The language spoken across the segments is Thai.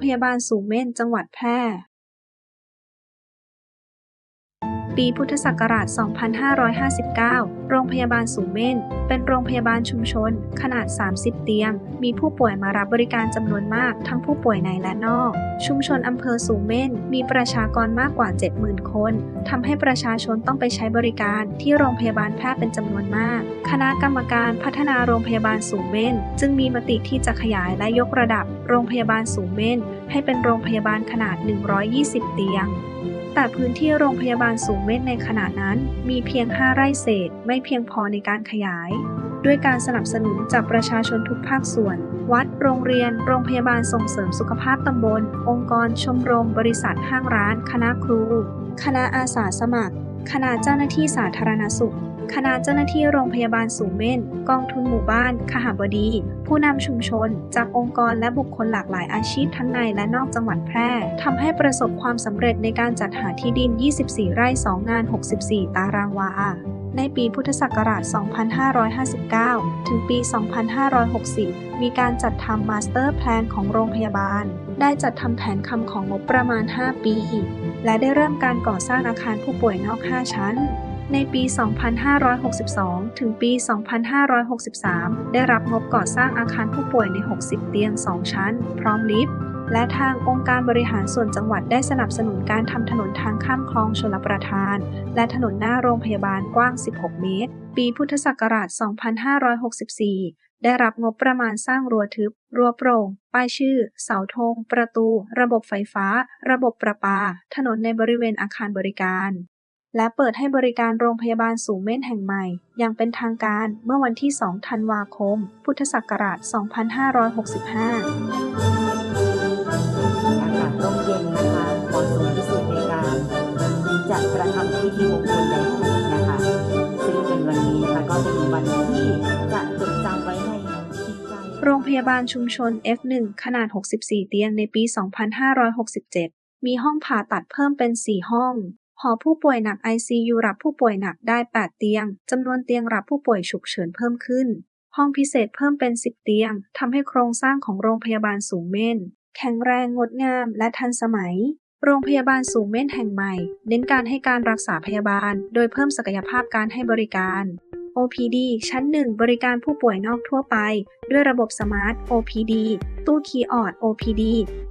พยาบาลสูงเม่น จังหวัดแพร่ ปีพุทธศักราช 2559 โรงพยาบาลสูงเม่น เป็นโรงพยาบาลชุมชน ขนาด 30 เตียง มีผู้ป่วยมารับบริการจำนวนมาก ทั้งผู้ป่วยในและนอก ชุมชนอำเภอสูงเม่น มีประชากรมากกว่า 70,000 คนทำให้ประชาชนต้องไปใช้บริการที่โรงพยาบาลแพร่เป็นจำนวนมาก คณะกรรมการพัฒนาโรงพยาบาลสูงเม่น จึงมีมติที่จะขยายและยกระดับ โรงพยาบาลสูงเม่น ให้เป็นโรงพยาบาลขนาด 120 เตียง แต่พื้นที่โรงพยาบาลสูงเม่นในขณะนั้นมีเพียง 5 ไร่เศษไม่เพียงพอในการขยาย ด้วยการสนับสนุนจากประชาชนทุกภาคส่วน วัด โรงเรียน โรงพยาบาลส่งเสริมสุขภาพตำบล องค์กร ชมรม บริษัทห้างร้าน คณะครู คณะอาสาสมัคร คณะเจ้าหน้าที่สาธารณสุข คณะเจ้าหน้าที่โรงพยาบาลสูงเม่น กองทุนหมู่บ้านขหบดี ผู้นำชุมชน จากองค์กรและบุคคลหลากหลายอาชีพทั้งในและนอกจังหวัดแพร่ทำให้ประสบความสำเร็จในการจัดหาที่ดิน 24 ไร่ 2 งาน 64 ตารางวาในปีพุทธศักราช 2559 ถึงปี 2560 มีการจัดทำมาสเตอร์แพลนของโรงพยาบาล ได้จัดทำแผนคำของงบประมาณ 5 ปีอีก และได้เริ่มการก่อสร้างอาคารผู้ป่วยนอก 5 ชั้น ในปี 2562 ถึงปี 2563 ได้รับงบก่อสร้างอาคารผู้ป่วยใน 60 เตียง 2 ชั้น พร้อมลิฟต์ และทางองค์การบริหารส่วนจังหวัดได้สนับสนุนการทำถนนทางข้ามคลองชลประทาน และถนนหน้าโรงพยาบาลกว้าง 16 เมตร ปีพุทธศักราช 2564 ได้รับงบประมาณสร้างรั้วทึบ รั้วโปร่ง ป้ายชื่อ เสาธง ประตู ระบบไฟฟ้า ระบบประปา ถนนในบริเวณอาคารบริการ และเปิดให้บริการโรงพยาบาลสูงเม่นแห่งใหม่ อย่างเป็นทางการเมื่อวันที่ 2 ธันวาคม พุทธศักราช 2565อากาศร่มเย็นนะคะเหมาะสมที่สุดในการจัดกระทำพิธีมงคลใดทั้งนี้นะคะ ซึ่งเป็นวันนี้นะคะก็เป็นวันที่จะ โรงพยาบาลชุมชน F1 ขนาด 64 เตียงในปี 2567 มีห้องผ่าตัดเพิ่มเป็น 4 ห้อง หอผู้ป่วยหนัก ICU รับผู้ป่วยหนักได้ 8 เตียง จำนวนเตียงรับผู้ป่วยฉุกเฉินเพิ่มขึ้น ห้องพิเศษเพิ่มเป็น 10 เตียง ทำให้โครงสร้างของโรงพยาบาลสูงเม่น แข็งแรงงดงามและทันสมัย โรงพยาบาลสูงเม่นแห่งใหม่ เน้นการให้การรักษาพยาบาล โดยเพิ่มศักยภาพการให้บริการ OPD ชั้น 1 บริการผู้ป่วยนอกทั่วไป ด้วยระบบสมาร์ท OPD ตู้คีย์ออด OPD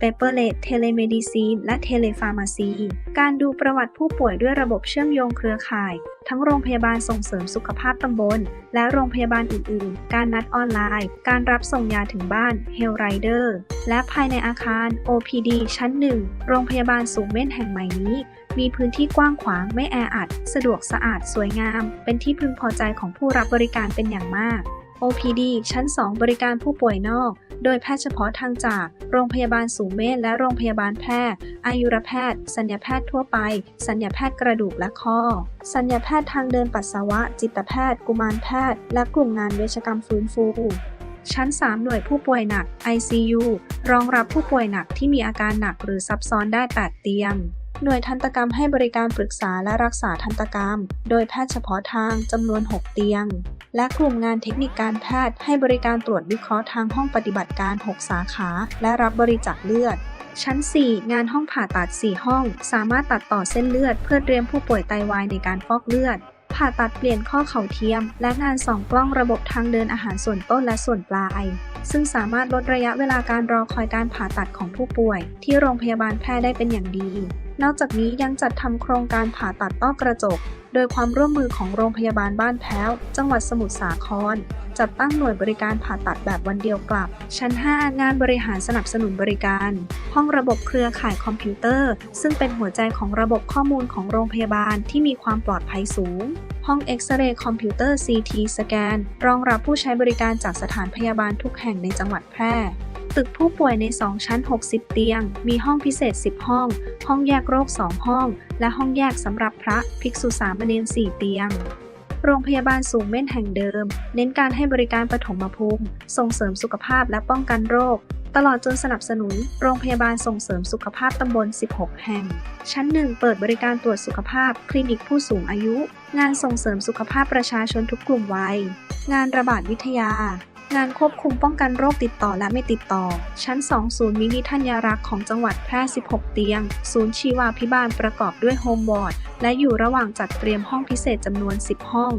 Paperless Telemedicine และ Telepharmacy การดูประวัติผู้ป่วยด้วยระบบเชื่อมโยงเครือข่าย ทั้งโรงพยาบาลส่งเสริมสุขภาพตำบล และโรงพยาบาลอื่น ๆ การนัดออนไลน์ การรับส่งยาถึงบ้าน Health Rider และภายในอาคาร OPD ชั้น 1 โรงพยาบาลสูงเม่นแห่งใหม่นี้ มีพื้นที่กว้างขวางไม่แออัด สะดวกสะอาดสวยงาม เป็นที่พึงพอใจของผู้รับบริการเป็นอย่างมาก OPD ชั้น 2 บริการผู้ป่วยนอก โดยแพทย์เฉพาะทางจาก โรงพยาบาลสูงเม่นและโรงพยาบาลแพทย์ อายุรแพทย์ สัญญาแพทย์ทั่วไป สัญญาแพทย์กระดูกและข้อ สัญญาแพทย์ทางเดินปัสสาวะ จิตแพทย์ กุมารแพทย์ และกลุ่มงานเวชกรรมฟื้นฟูชั้น 3 หน่วยผู้ป่วยหนัก ICU รองรับผู้ป่วยหนักที่มีอาการหนักหรือซับซ้อนได้ 8 เตียง หน่วยทันตกรรมให้บริการปรึกษาและรักษาทันตกรรม โดยแพทย์เฉพาะทางจำนวน 6 เตียง และกลุ่มงานเทคนิคการแพทย์ให้บริการตรวจวิเคราะห์ทางห้องปฏิบัติการ 6 สาขา และรับบริจาคเลือด ชั้น 4 งานห้องผ่าตัด 4 ห้อง สามารถตัดต่อเส้นเลือด เพื่อเตรียมผู้ป่วยไตวายในการฟอกเลือด ผ่าตัดเปลี่ยนข้อเข่าเทียม และงานส่องกล้องระบบทางเดินอาหารส่วนต้นและส่วนปลายซึ่งสามารถลดระยะเวลาการรอคอยการผ่าตัดของผู้ป่วย ที่โรงพยาบาลแพทย์ได้เป็นอย่างดี นอกจากนี้ยังจัดทำโครงการผ่าตัดต้อกระจก โดยความร่วมมือของโรงพยาบาลบ้านแพ้ว จังหวัดสมุทรสาคร จัดตั้งหน่วยบริการผ่าตัดแบบวันเดียวกลับ ชั้น 5 งานบริหารสนับสนุนบริการ ห้องระบบเครือข่ายคอมพิวเตอร์ ซึ่งเป็นหัวใจของระบบข้อมูลของโรงพยาบาลที่มีความปลอดภัยสูง ห้องเอ็กซเรย์คอมพิวเตอร์ CT สแกน รองรับผู้ใช้บริการจากสถานพยาบาลทุกแห่งในจังหวัดแพร่ ตึกผู้ป่วยใน 2 ชั้น 60 เตียง มีห้องพิเศษ 10 ห้อง ห้องแยกโรค 2 ห้อง และห้องแยกสำหรับพระภิกษุสามเณร4 เตียง โรงพยาบาลสูงเม่นแห่งเดิม เน้นการให้บริการปฐมภูมิ ส่งเสริมสุขภาพและป้องกันโรค ตลอดจนสนับสนุน โรงพยาบาลส่งเสริมสุขภาพตำบล 16 แห่ง ชั้น 1 เปิดบริการตรวจสุขภาพ คลินิกผู้สูงอายุ งานส่งเสริมสุขภาพประชาชนทุกกลุ่มวัย งานระบาดวิทยา งานควบคุมป้องกันโรคติดต่อและไม่ติดต่อ ชั้น 2 ศูนย์มินิธัญรักษ์ของจังหวัดแพร่ 16 เตียง ศูนย์ชีวาพิบาลประกอบด้วยโฮมวอร์ด และอยู่ระหว่างจัดเตรียมห้องพิเศษจำนวน 10 ห้อง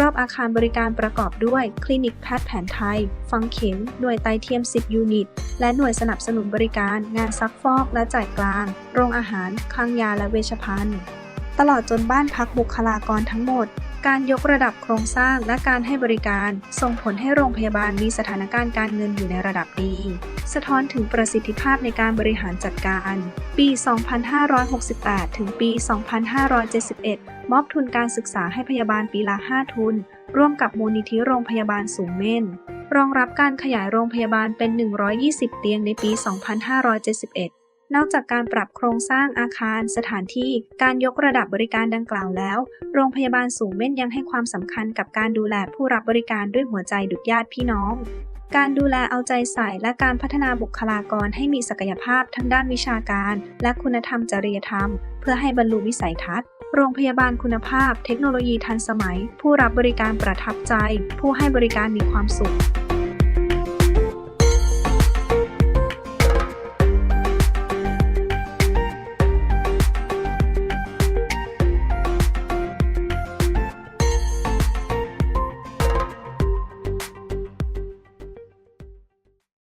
รอบๆ อาคารบริการประกอบด้วย คลินิกแพทย์แผนไทย ฟังเข็ม หน่วยไตเทียม 10 ยูนิต และหน่วยสนับสนุนบริการ งานซักฟอกและจ่ายกลาง โรงอาหาร คลังยาและเวชภัณฑ์ ตลอดจนบ้านพักบุคลากรทั้งหมด การยกระดับโครงสร้างและการให้บริการส่งผลให้โรงพยาบาลมีสถานการณ์การเงินอยู่ในระดับดี สะท้อนถึงประสิทธิภาพในการบริหารจัดการ ปี 2568 ถึงปี 2571 มอบทุนการศึกษาให้พยาบาลปีละ 5 ทุน ร่วมกับมูลนิธิโรงพยาบาลสูงเม่น รองรับการขยายโรงพยาบาลเป็น 120 เตียงในปี 2571 นอกจากการปรับโครงสร้างอาคาร สถานที่ การยกระดับบริการดังกล่าวแล้ว โรงพยาบาลสูงเม่นยังให้ความสำคัญกับการดูแลผู้รับบริการด้วยหัวใจดุจญาติพี่น้องการดูแลเอาใจใส่และการพัฒนาบุคลากรให้มีศักยภาพทั้งด้านวิชาการ และคุณธรรมจริยธรรม เพื่อให้บรรลุวิสัยทัศน์ โรงพยาบาลคุณภาพ เทคโนโลยีทันสมัย ผู้รับบริการประทับใจ ผู้ให้บริการมีความสุข